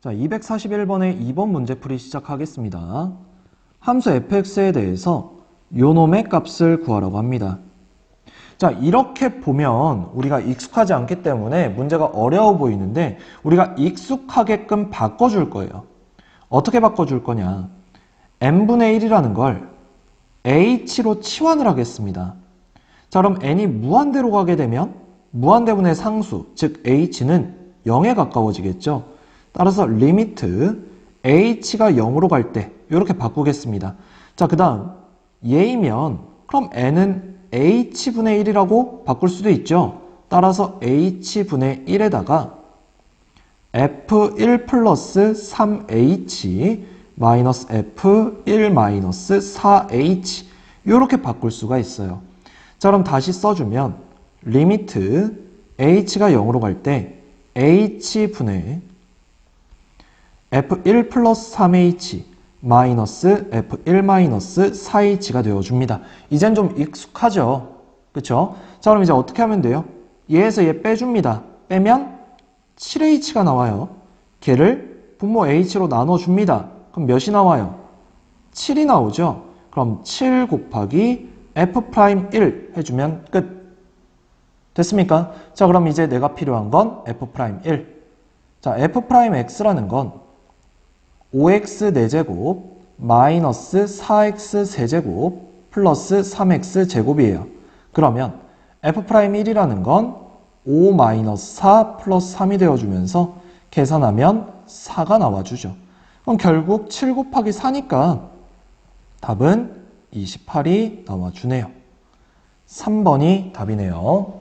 자, 241번의 2번 문제풀이 시작하겠습니다. 함수 fx에 대해서 요놈의 값을 구하라고 합니다. 자, 이렇게 보면 우리가 익숙하지 않기 때문에 문제가 어려워 보이는데 우리가 익숙하게끔 바꿔줄 거예요. 어떻게 바꿔줄 거냐? n분의 1이라는 걸 h로 치환을 하겠습니다. 자, 그럼 n이 무한대로 가게 되면 무한대분의 상수, 즉 h는 0에 가까워지겠죠. 따라서 리미트 h가 0으로 갈 때 이렇게 바꾸겠습니다. 자, 그 다음 얘이면 그럼 n은 h분의 1이라고 바꿀 수도 있죠. 따라서 h분의 1에다가 f1 플러스 3h 마이너스 f1 마이너스 4h 이렇게 바꿀 수가 있어요. 자 그럼 다시 써주면 리미트 h가 0으로 갈 때 h분의 f1 플러스 3h 마이너스 f1 마이너스 4h가 되어줍니다. 이젠 좀 익숙하죠? 그쵸? 자 그럼 이제 어떻게 하면 돼요? 얘에서 얘 빼줍니다. 빼면 7h가 나와요. 걔를 분모 h로 나눠줍니다. 그럼 몇이 나와요? 7이 나오죠? 그럼 7 곱하기 f'1 해주면 끝. 됐습니까? 자, 그럼 이제 내가 필요한 건 f'1. 자, f'x라는 건 5x 4제곱 마이너스 4x 세제곱 플러스 3x 제곱이에요. 그러면 f'1이라는 건 5 마이너스 4 플러스 3이 되어주면서 계산하면 4가 나와주죠. 그럼 결국 7 곱하기 4니까 답은 28이 나와주네요. 3번이 답이네요.